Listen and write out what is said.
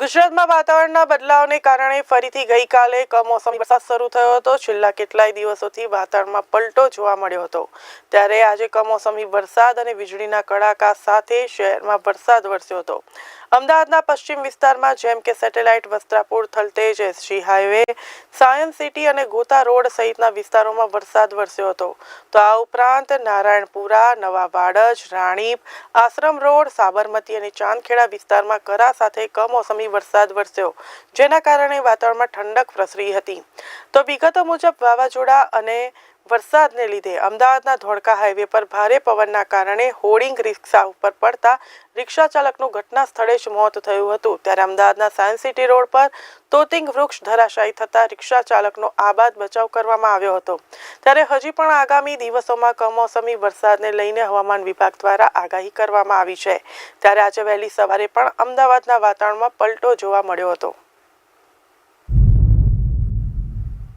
ગુજરાતમાં વાતાવરણના બદલાવને કારણે ફરીથી ગઈકાલે કમોસમી વરસાદ શરૂ થયો હતો. છેલ્લા કેટલાય દિવસોથી વાતાવરણમાં પલટો જોવા મળ્યો હતો. ત્યારે આજે કમોસમી વરસાદ અને વીજળીના કડાકા સાથે શહેરમાં વરસાદ વરસ્યો હતો. અમદાવાદના પશ્ચિમ વિસ્તારમાં જેમ કે Satellite Vastrapur, Thaltej, SG highway Science City અને ગોતા રોડ સહિતના વિસ્તારોમાં વરસાદ વરસ્યો હતો. તો આ ઉપરાંત નારાયણપુરા નવા વાડજ રાણીપ, આશ્રમ રોડ, સાબરમતી અને ચાંદખેડા વિસ્તારમાં કરા સાથે કમોસમી વરસાદ વરસ્યો, જેના કારણે વાતાવરણમાં ઠંડક પ્રસરી હતી. તો વિગતો મુજબ વાવાઝોડા અને વરસાદને લીધે અમદાવાદના ધોળકા હાઈવે પર ભારે પવનના કારણે હોર્ડિંગ રિક્ષા ઉપર પડતા રિક્ષા ચાલકનું ઘટના સ્થળે જ મોત થયું હતું. ત્યારે અમદાવાદના સાયન્સ સિટી રોડ પર તોતિંગ વૃક્ષ ધરાશાયી થતાં રિક્ષા ચાલકનો આબાદ બચાવ કરવામાં આવ્યો હતો. ત્યારે હજી પણ આગામી દિવસોમાં કમોસમી વરસાદને લઈને હવામાન વિભાગ દ્વારા આગાહી કરવામાં આવી છે. ત્યારે આજે વહેલી સવારે પણ અમદાવાદના વાતાવરણમાં પલટો જોવા મળ્યો હતો.